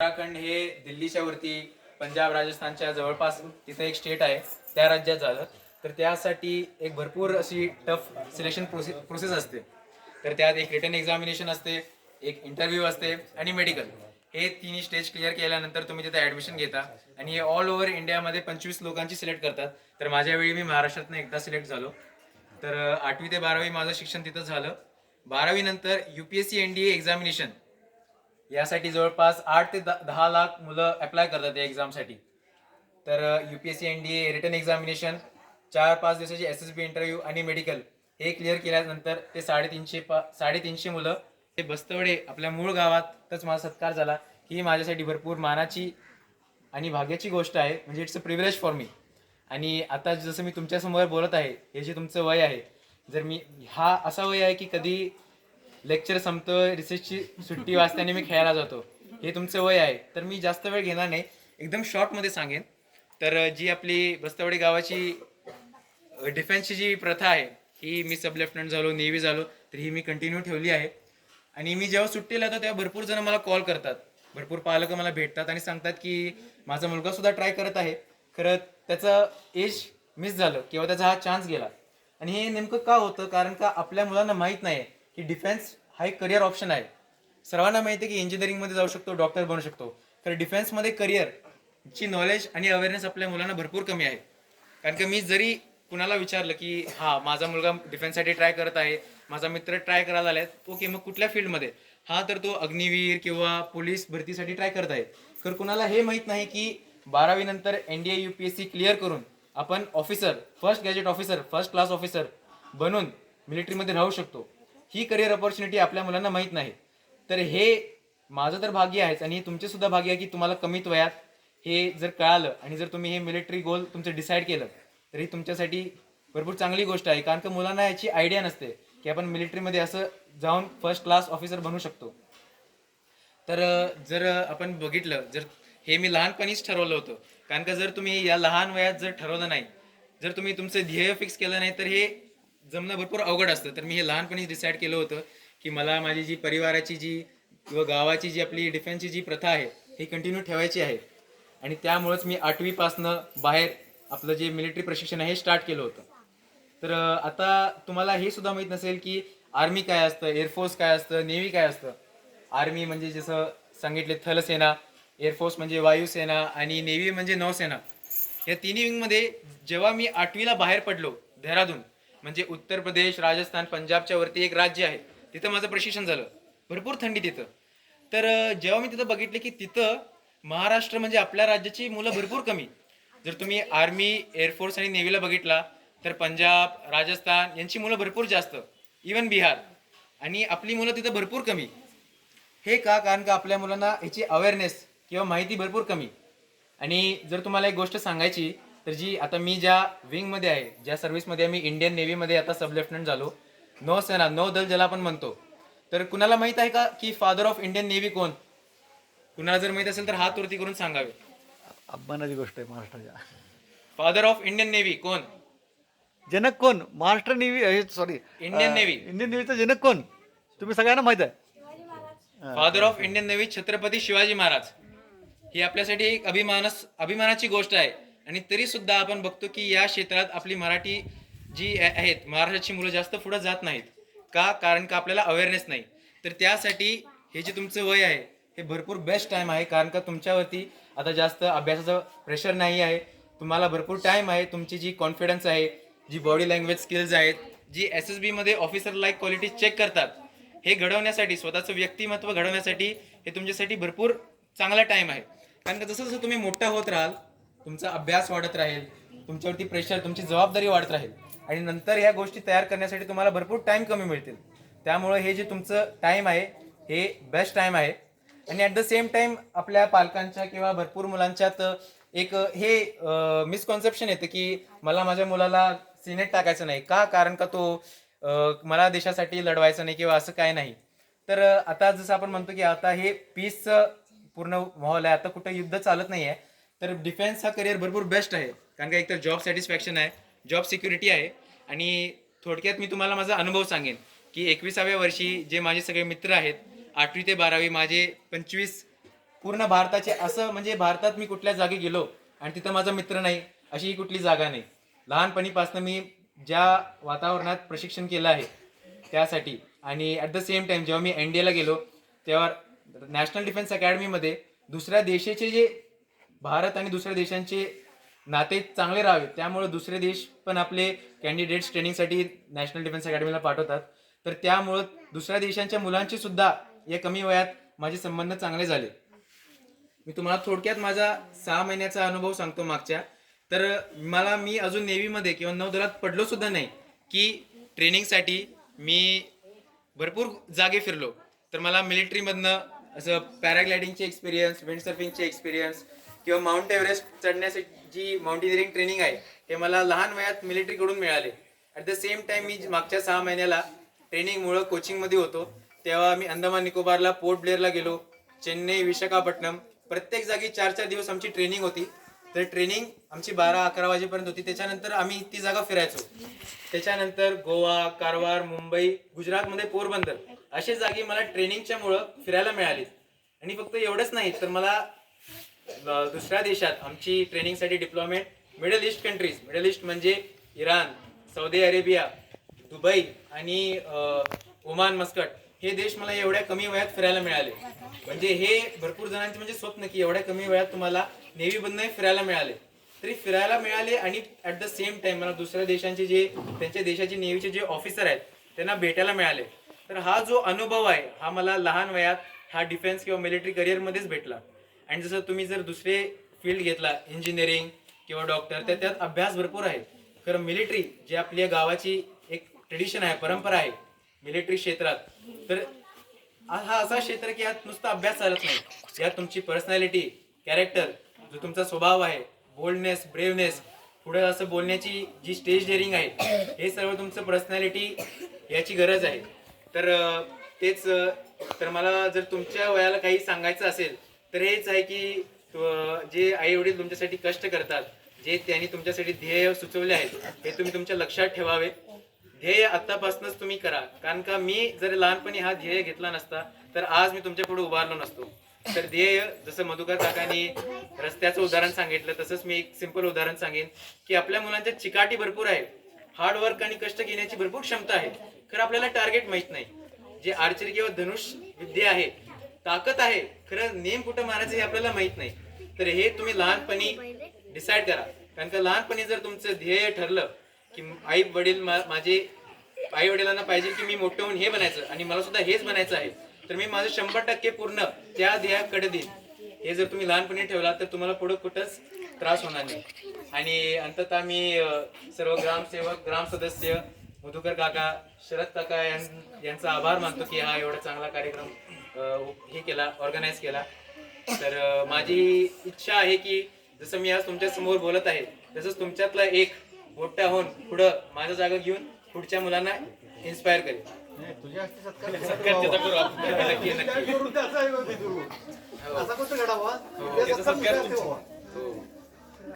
उत्तराखंड हे दिल्लीच्या वरती पंजाब राजस्थानच्या जवळपास तिथं एक स्टेट आहे त्या राज्यात झालं. तर त्यासाठी एक भरपूर अशी टफ सिलेक्शन प्रोसे प्रोसेस असते. तर त्यात एक रिटर्न एक्झामिनेशन असते एक इंटरव्ह्यू असते आणि मेडिकल हे तिन्ही स्टेज क्लिअर केल्यानंतर तुम्ही तिथे ॲडमिशन घेता आणि हे ऑल ओव्हर इंडियामध्ये पंचवीस लोकांची सिलेक्ट करतात. तर माझ्या वेळी मी महाराष्ट्रातनं एकदा सिलेक्ट झालो. तर आठवी ते बारावी माझं शिक्षण तिथं झालं. बारावी नंतर U P S C N D A examination यासाठी जवळपास आठ ते दहा लाख मुलं अप्लाय करतात या एक्झामसाठी तर U P S C N D A written examination चार पाच दिवसाची एस एस बी इंटरव्ह्यू आणि मेडिकल हे क्लिअर केल्यानंतर ते साडेतीनशे पा साडेतीनशे मुलं ते बस्तवडे आपल्या मूळ गावातच माझा सत्कार झाला. ही माझ्यासाठी भरपूर मानाची आणि भाग्याची गोष्ट आहे. म्हणजे it's a privilege for me आणि आता जसं मी तुमच्यासमोर बोलत आहे हे जे तुमचं वय आहे जर मी हा असा वय आहे की कधी लेक्चर संपतं रिसेसची सुट्टी वाजताना मी खेळायला जातो. हे तुमचं वय आहे. तर मी जास्त वेळ घेणार नाही. एकदम शॉर्टमध्ये सांगेन. तर जी आपली बस्तवडी गावाची डिफेन्सची जी प्रथा आहे ही मी सब लेफ्टनंट झालो नेव्ही झालो तर ही मी कंटिन्यू ठेवली आहे. आणि मी जेव्हा सुट्टीला येतो तेव्हा भरपूर जण मला कॉल करतात. भरपूर पालक मला भेटतात आणि सांगतात की माझा मुलगा सुद्धा ट्राय करत आहे. खरं त्याचं एज मिस झालं किंवा त्याचा हा चान्स गेला. आणि हे नेमकं का होतं? कारण का आपल्या मुलांना माहीत नाही की डिफेन्स हा एक करिअर ऑप्शन आहे. सर्वांना माहिती आहे की इंजिनिअरिंगमध्ये जाऊ शकतो डॉक्टर बनू शकतो. तर डिफेन्समध्ये करिअर ची नॉलेज आणि अवेअरनेस आपल्या मुलांना भरपूर कमी आहे. कारण की मी जरी कुणाला विचारलं की हा माझा मुलगा डिफेन्ससाठी ट्राय करत आहे माझा मित्र ट्राय करायला आलाय ओके मग कुठल्या फील्डमध्ये हा तर तो अग्निवीर किंवा पोलीस भरतीसाठी ट्राय करत आहे. तर कुणाला हे माहीत नाही की बारावी नंतर N D A U P S C clear करून आपण officer first gazette officer first class officer बनून मिलिटरीमध्ये राहू शकतो. ही करिअर ऑपॉर्च्युनिटी आपल्या मुलांना माहीत नाही. तर हे माझं तर भाग्य आहेच आणि तुमचे सुद्धा भाग्य आहे की तुम्हाला कमीत वयात हे जर कळालं आणि जर तुम्ही हे मिलिटरी गोल तुमचं डिसाईड केलं तर ही तुमच्यासाठी भरपूर चांगली गोष्ट आहे. कारण का मुलांना याची आयडिया नसते की आपण मिलिटरीमध्ये असं जाऊन फर्स्ट क्लास ऑफिसर बनू शकतो. तर जर आपण बघितलं जर हे मी लहानपणीच ठरवलं होतं. कारण का जर तुम्ही या लहान वयात जर ठरवलं नाही जर तुम्ही तुमचं ध्येय फिक्स केलं नाही तर हे जमणं भरपूर अवघड असतं. तर मी हे लहानपणी डिसाईड केलं होतं की मला माझी जी परिवाराची जी किंवा गावाची जी आपली डिफेन्सची जी प्रथा आहे ही कंटिन्यू ठेवायची आहे. आणि त्यामुळेच मी आठवीपासनं बाहेर आपलं जे मिलिटरी प्रशिक्षण आहे हे स्टार्ट केलं होतं. तर आता तुम्हाला हे सुद्धा माहीत नसेल की आर्मी काय असतं एअरफोर्स काय असतं नेव्ही काय असतं. आर्मी म्हणजे जसं सांगितले थलसेना एअरफोर्स म्हणजे वायुसेना आणि नेव्ही म्हणजे नौसेना. या तिन्ही विंगमध्ये जेव्हा मी आठवीला बाहेर पडलो देहरादून म्हणजे उत्तर प्रदेश राजस्थान पंजाबच्या वरती एक राज्य आहे. तिथं माझं प्रशिक्षण झालं. भरपूर थंडी तिथं. तर जेव्हा मी तिथं बघितले की तिथं महाराष्ट्र म्हणजे आपल्या राज्याची मुलं भरपूर कमी. जर तुम्ही आर्मी एअरफोर्स आणि नेव्हीला बघितला तर पंजाब राजस्थान यांची मुलं भरपूर जास्त. इवन बिहार. आणि आपली मुलं तिथं भरपूर कमी. हे का? कारण का आपल्या मुलांना ह्याची अवेअरनेस किंवा माहिती भरपूर कमी. आणि जर तुम्हाला एक गोष्ट सांगायची तर जी आता मी ज्या विंगमध्ये आहे ज्या सर्व्हिसमध्ये मी इंडियन नेव्हीमध्ये आता सब लेफ्टनंट झालो. नौसेना नौदल ज्याला आपण म्हणतो. तर कुणाला माहीत आहे का की फादर ऑफ इंडियन नेव्ही कोण? कुणाला जर माहीत असेल तर हात वरती करून सांगावे. अभिमानाची गोष्ट आहे महाराष्ट्राच्या. फादर ऑफ इंडियन नेव्ही कोण? जनक कोण? Maharashtra navy sorry Indian navy Indian नेव्हीचा जनक कोण? तुम्ही सगळ्यांना माहीत आहे. Father of Indian navy Chhatrapati Shivaji Maharaj. ही आपल्यासाठी एक अभिमानस अभिमानाची गोष्ट आहे. आणि तरी सुद्धा आपण बघतो की या क्षेत्रात आपली मराठी जी आहेत महाराष्ट्राची मुलं जास्त पुढे जात नाहीत. का? कारण का आपल्याला अवेअरनेस नाही. तर त्यासाठी हे जे तुमचं वय आहे हे भरपूर बेस्ट टाईम आहे. कारण का तुमच्यावरती आता जास्त अभ्यासाचं प्रेशर नाही आहे. तुम्हाला भरपूर टाईम आहे. तुमची जी कॉन्फिडन्स आहे जी बॉडी लँग्वेज स्किल्स आहेत जी एस एस बीमध्ये ऑफिसर लाईक क्वालिटी चेक करतात हे घडवण्यासाठी स्वतःचं व्यक्तिमत्व घडवण्यासाठी हे तुमच्यासाठी भरपूर चांगला टाईम आहे. कारण का जसं जसं तुम्ही मोठा होत राहाल तुमचा अभ्यास वाढत राहील तुमच्यावरती प्रेशर तुमची जबाबदारी वाढत राहील. आणि नंतर ह्या गोष्टी तयार करण्यासाठी तुम्हाला भरपूर टाईम कमी मिळतील. त्यामुळे हे जे तुमचं टाईम आहे हे बेस्ट टाईम आहे. आणि ॲट द सेम टाईम आपल्या पालकांच्या किंवा भरपूर मुलांच्यात एक हे मिसकॉन्सेप्शन येतं की मला माझ्या मुलाला सिनेट टाकायचं नाही. का? कारण का तो मला देशासाठी लढवायचं नाही किंवा असं काय नाही. तर आता जसं आपण म्हणतो की आता हे पीसचं पूर्ण माहोल आहे. आता कुठं युद्ध चालत नाही आहे तर डिफेन्स हा करिअर भरपूर बेस्ट आहे. कारण का एकतर जॉब सॅटिस्फॅक्शन आहे जॉब सिक्युरिटी आहे आणि थोडक्यात मी तुम्हाला माझा अनुभव सांगेन की एकविसाव्या वर्षी जे माझे सगळे मित्र आहेत आठवी ते बारावी माझे पंचवीस पूर्ण भारताचे असं म्हणजे भारतात मी कुठल्या जागी गेलो आणि तिथं माझा मित्र नाही अशी कुठली जागा नाही. लहानपणीपासून मी ज्या वातावरणात प्रशिक्षण केलं आहे त्यासाठी आणि ॲट द सेम टाइम जेव्हा मी एन डी एला गेलो तेव्हा नॅशनल डिफेन्स अकॅडमीमध्ये दुसऱ्या देशाचे जे भारत आणि दुसऱ्या देशांचे नाते चांगले राहावे त्यामुळे दुसरे देश पण आपले कॅन्डिडेट्स ट्रेनिंगसाठी नॅशनल डिफेन्स अकॅडमीला पाठवतात. तर त्यामुळं दुसऱ्या देशांच्या मुलांची सुद्धा या कमी वयात माझे संबंध चांगले झाले. मी तुम्हाला थोडक्यात माझा सहा महिन्याचा अनुभव सांगतो मागच्या. तर मला मी अजून नेव्हीमध्ये किंवा नौदलात पडलो सुद्धा नाही की ट्रेनिंगसाठी मी भरपूर जागे फिरलो. तर मला मिलिटरीमधनं असं पॅराग्लायडिंगचे एक्सपिरियन्स विंड सर्फिंगचे एक्सपिरियन्स किंवा माउंट एव्हरेस्ट चढण्यासाठी जी माउंटेनिअरिंग ट्रेनिंग आहे ते मला लहान वयात मिलिटरीकडून मिळाले. ॲट द सेम टाइम मी मागच्या सहा महिन्याला ट्रेनिंगमुळं कोचिंगमध्ये होतो. तेव्हा मी अंदमान निकोबारला पोर्ट ब्लेअरला गेलो चेन्नई विशाखापट्टणम प्रत्येक जागी चार चार दिवस आमची ट्रेनिंग होती. तर ट्रेनिंग आमची बारा अकरा वाजेपर्यंत होती. त्याच्यानंतर आम्ही ती जागा फिरायचो. त्याच्यानंतर गोवा कारवार मुंबई गुजरातमध्ये पोरबंदर असे जागी मला ट्रेनिंगच्यामुळं फिरायला मिळाली. आणि फक्त एवढंच नाही तर मला दुसऱ्या देशात आमची ट्रेनिंगसाठी deployment middle east countries. Middle east म्हणजे इराण सौदी अरेबिया दुबई आणि ओमान मस्कट. हे देश मला एवढ्या कमी वयात फिरायला मिळाले. म्हणजे हे भरपूर जणांचे म्हणजे स्वप्न की एवढ्या कमी वयात तुम्हाला नेव्ही बंधनही फिरायला मिळाले. तरी फिरायला मिळाले आणि ऍट द सेम टाइम मला दुसऱ्या देशांचे जे त्यांच्या देशाचे नेव्हीचे जे ऑफिसर आहेत त्यांना भेटायला मिळाले. तर हा जो अनुभव आहे हा मला लहान वयात हा डिफेन्स किंवा मिलिटरी करिअरमध्येच भेटला. आणि जसं तुम्ही जर दुसरे फील्ड घेतला इंजिनिअरिंग किंवा डॉक्टर तर त्यात अभ्यास भरपूर आहे. खरं मिलिटरी जे आपल्या गावाची एक ट्रेडिशन आहे परंपरा आहे मिलिटरी क्षेत्रात. तर हा हा असा क्षेत्र की यात नुसता अभ्यास चालत नाही. यात तुमची पर्सनॅलिटी कॅरेक्टर जो तुमचा स्वभाव आहे बोल्डनेस ब्रेवनेस पुढे असं बोलण्याची जी स्टेज डेअरिंग आहे हे सर्व तुमचं पर्सनॅलिटी याची गरज आहे. तर तेच तर मला जर तुमच्या वयाला काही सांगायचं असेल तर हेच आहे की जे आई वडील तुमच्यासाठी कष्ट करतात जे त्यांनी तुमच्यासाठी ध्येय सुचवले आहेत हे तुम्ही तुमच्या लक्षात ठेवावे. ध्येय आतापासूनच तुम्ही करा. कारण का मी जर लहानपणी हा ध्येय घेतला नसता तर आज मी तुमच्यापुढे उभारलो नसतो. तर ध्येय जसं मधुकर काकांनी रस्त्याचं उदाहरण सांगितलं तसंच मी एक सिंपल उदाहरण सांगेन की आपल्या मुलांच्या चिकाटी भरपूर आहे हार्डवर्क आणि कष्ट घेण्याची भरपूर क्षमता आहे. खरं आपल्याला टार्गेट माहीत नाही. जे आर्चरी किंवा धनुष विद्या आहे ताकद आहे. खरं नेम कुठं मारायचं हे आपल्याला माहीत नाही. तर हे तुम्ही लहानपणी डिसाईड करा. कारण का लहानपणी जर तुमचं ध्येय ठरलं की आई वडील माझे आई वडिलांना पाहिजे की मी मोठं होऊन हे बनायचं आणि मला सुद्धा हेच बनायचं आहे तर मी माझं शंभर टक्के पूर्ण त्या ध्येयाकडे देईन. हे जर तुम्ही लहानपणी ठेवला तर तुम्हाला पुढं कुठंच त्रास होणार नाही. आणि अंततः मी सर्व ग्रामसेवक ग्राम सदस्य मधुकर काका शरद काका यां- यांचा आभार मानतो की हा एवढा चांगला कार्यक्रम हे केला ऑर्गनाईज केला. तर माझी इच्छा आहे की जसं मी आज तुमच्यासमोर बोलत आहे तसंच तुमच्यातला एक मोठा होऊन पुढं माझ्या जागा घेऊन पुढच्या मुलांना इन्स्पायर करेल. नक्की नक्की. हो, त्याचा सत्कार तुमचा. हो.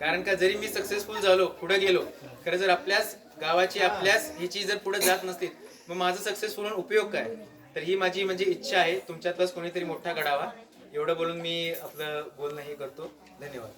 कारण का जरी मी सक्सेसफुल झालो पुढे गेलो खरं जर आपल्याच गावाची आपल्याच ह्याची जर पुढे जात नसतील मग माझं सक्सेसफुल होऊन उपयोग काय? तर ही माझी म्हणजे इच्छा आहे. तुमच्यातलाच कोणीतरी मोठा घडावा. एवढं बोलून मी आपलं बोलणं हे करतो. धन्यवाद.